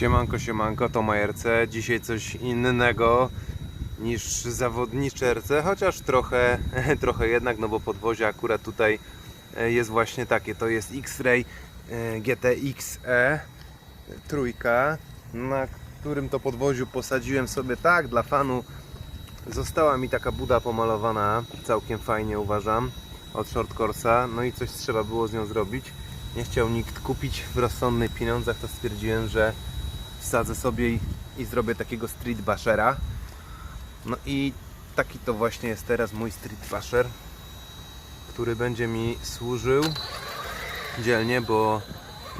Siemanko, siemanko, to Majerce. Dzisiaj coś innego niż zawodniczerce, chociaż trochę, trochę jednak, no bo podwozie akurat tutaj e, jest właśnie takie. To jest X-Ray e, GTX-E trójka, na którym to podwoziu posadziłem sobie tak dla fanu. Została mi taka buda pomalowana, całkiem fajnie uważam, od Short Course'a. No i coś trzeba było z nią zrobić. Nie chciał nikt kupić w rozsądnych pieniądzach, to stwierdziłem, że wsadzę sobie i, i zrobię takiego street bashera. No i taki to właśnie jest teraz mój street basher, który będzie mi służył dzielnie, bo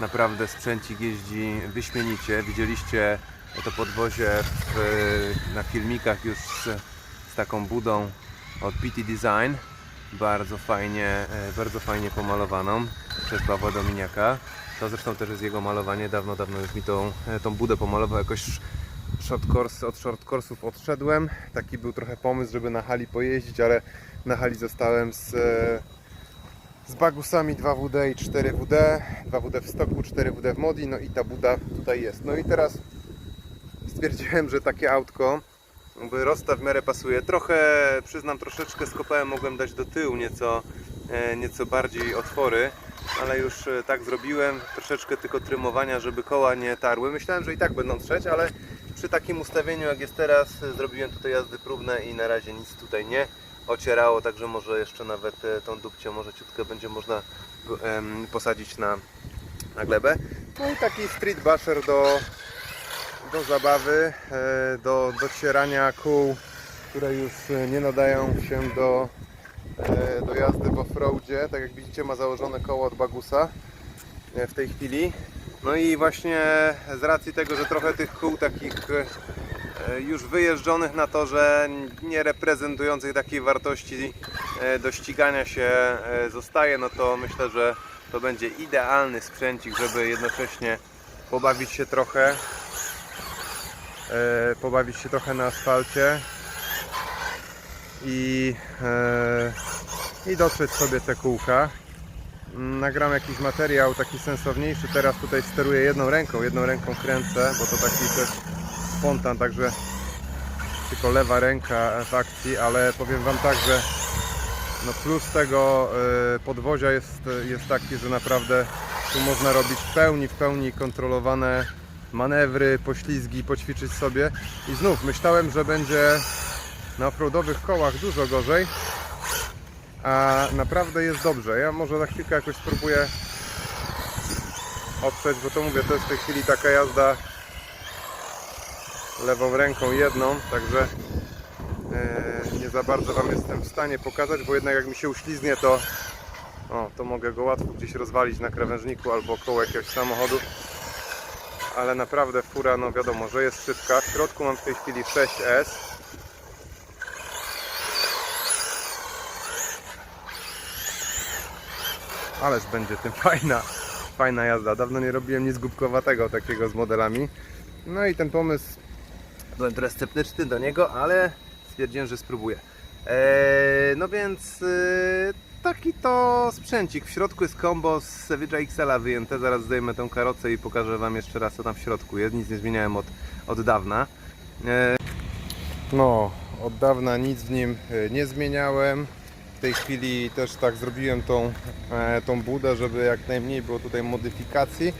naprawdę sprzęcik jeździ wyśmienicie. Widzieliście to podwozie w, na filmikach już z, z taką budą od PT Design. Bardzo fajnie, e, bardzo fajnie pomalowaną przez Pawła Dominiaka. To zresztą też jest jego malowanie. Dawno, dawno już mi tą, e, tą budę pomalował. Jakoś short course, od short course'ów odszedłem. Taki był trochę pomysł, żeby na hali pojeździć, ale na hali zostałem z, e, z bagusami 2WD i 4WD. 2WD w stoku, 4WD w modi. No i ta buda tutaj jest. No i teraz stwierdziłem, że takie autko jakby rozstaw w miarę pasuje. Trochę, przyznam, troszeczkę skopałem, mogłem dać do tyłu nieco, e, nieco bardziej otwory, ale już e, tak zrobiłem. Troszeczkę tylko trymowania, żeby koła nie tarły. Myślałem, że i tak będą trzeć, ale przy takim ustawieniu jak jest teraz, e, zrobiłem tutaj jazdy próbne i na razie nic tutaj nie ocierało, także może jeszcze nawet e, tą dupcią może ciutkę będzie można posadzić na, na glebę. No i taki street basher do, do zabawy, do docierania kół, które już nie nadają się do, do jazdy w offroadzie. Tak jak widzicie ma założone koło od Bagusa e, w tej chwili. No i właśnie z racji tego, że trochę tych kół takich e, już wyjeżdżonych na torze, nie reprezentujących takiej wartości e, do ścigania się e, zostaje, no to myślę, że to będzie idealny sprzęcik, żeby jednocześnie pobawić się trochę e, pobawić się trochę na asfalcie i, e, i dotrzeć sobie te kółka. Nagram jakiś materiał taki sensowniejszy. Teraz tutaj steruję jedną ręką, jedną ręką kręcę, bo to taki też spontan, także tylko lewa ręka w akcji, ale powiem Wam tak, że no plus tego e, podwozia jest, jest taki, że naprawdę tu można robić w pełni, w pełni kontrolowane manewry, poślizgi, poćwiczyć sobie. I znów myślałem, że będzie na offroadowych kołach dużo gorzej, a naprawdę jest dobrze. Ja może za chwilkę jakoś spróbuję oprzeć, bo to mówię, to jest w tej chwili taka jazda lewą ręką jedną, także e, nie za bardzo Wam jestem w stanie pokazać, bo jednak jak mi się uślizgnie, to o, to mogę go łatwo gdzieś rozwalić na krawężniku albo koło jakiegoś samochodu ale naprawdę fura, no wiadomo, że jest szybka. W środku mam w tej chwili 6S. Ależ będzie tym fajna, fajna jazda. Dawno nie robiłem nic głupkowatego takiego z modelami. No i ten pomysł, byłem trochę sceptyczny do niego, ale stwierdziłem, że spróbuję. Eee, no więc e, taki to sprzęcik. W środku jest combo z Savage XL-a wyjęte. Zaraz zdejmę tę karocę i pokażę Wam jeszcze raz co tam w środku jest. Nic nie zmieniałem od, od dawna. E, No, od dawna nic w nim e, nie zmieniałem. W tej chwili też tak zrobiłem tą, e, tą budę, żeby jak najmniej było tutaj modyfikacji.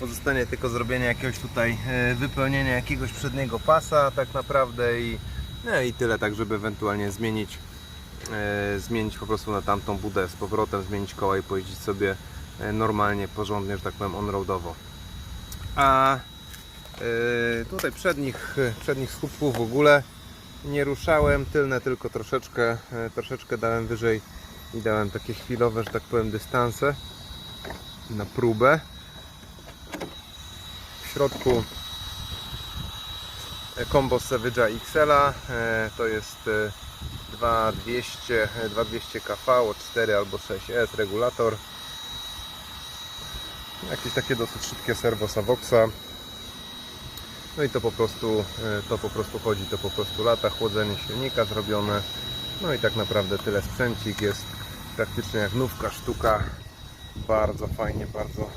Pozostanie tylko zrobienie jakiegoś tutaj e, wypełnienia jakiegoś przedniego pasa tak naprawdę i, no i tyle tak, żeby ewentualnie zmienić e, zmienić po prostu na tamtą budę z powrotem, zmienić koła i pojeździć sobie normalnie, porządnie, że tak powiem, on-roadowo. A tutaj przednich, przednich słupków w ogóle nie ruszałem, tylne tylko troszeczkę, e, troszeczkę dałem wyżej i dałem takie chwilowe, że tak powiem, dystanse na próbę. W środku combo Savage'a XL-a, e, to jest e, 2200, 2200 kV o 4 albo 6S regulator jakieś takie dosyć szybkie serwo Savoxa no i to po prostu e, to po prostu chodzi, to po prostu lata chłodzenie silnika zrobione. No i tak naprawdę tyle. Sprzęcik jest praktycznie jak nówka sztuka. Bardzo fajnie, bardzo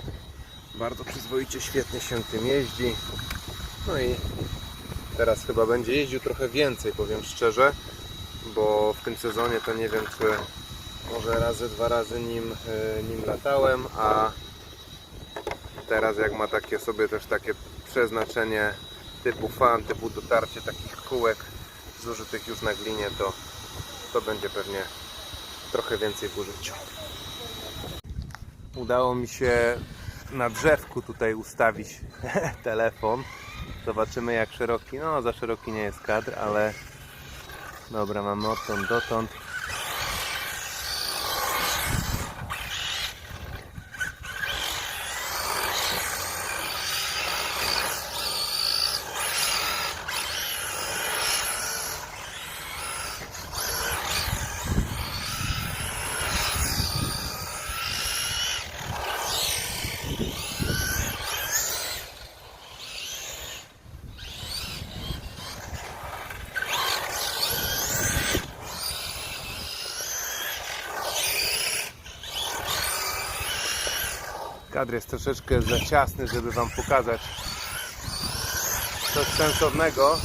bardzo przyzwoicie, świetnie się tym jeździ. No i teraz chyba będzie jeździł trochę więcej, powiem szczerze, bo w tym sezonie to nie wiem, czy może razy, dwa razy nim, e, nim latałem, a teraz jak ma takie sobie też takie przeznaczenie typu fan, typu dotarcie takich kółek zużytych już na glinie, to, to będzie pewnie trochę więcej w użyciu. Udało mi się na drzewku tutaj ustawić telefon. Zobaczymy jak szeroki, no za szeroki nie jest kadr, ale dobra, mamy odtąd dotąd. Kadr jest troszeczkę za ciasny, żeby Wam pokazać coś sensownego.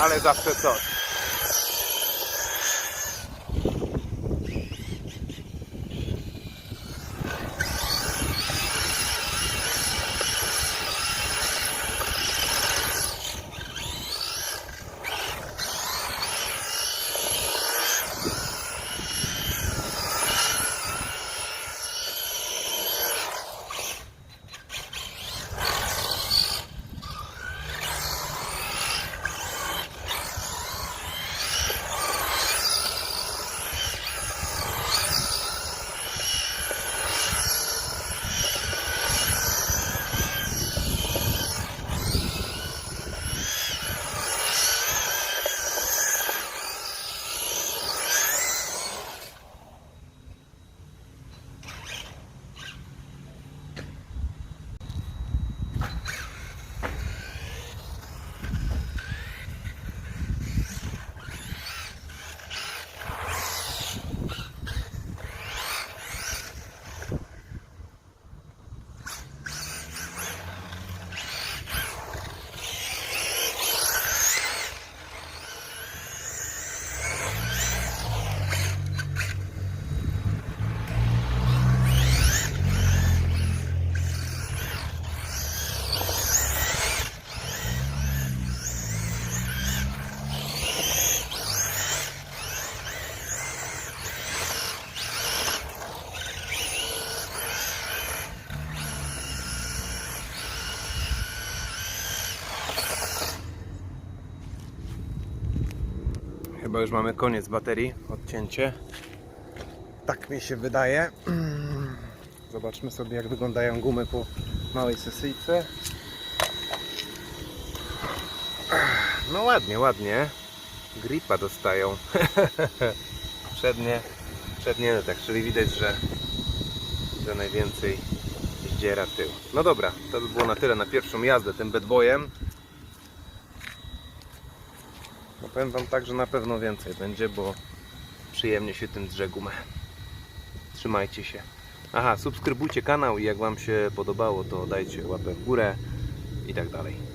Ale zawsze coś. Chyba już mamy koniec baterii, odcięcie. Tak mi się wydaje. Zobaczmy sobie jak wyglądają gumy po małej sesyjce. No ładnie, ładnie. Gripa dostają. przednie, przednie no tak, czyli widać, że, że najwięcej zdziera tył. No dobra, to by było na tyle na pierwszą jazdę tym bedbojem. No powiem Wam tak, że na pewno więcej będzie, bo przyjemnie się tym drze gumę. Trzymajcie się. Aha, subskrybujcie kanał i jak Wam się podobało, to dajcie łapę w górę i tak dalej.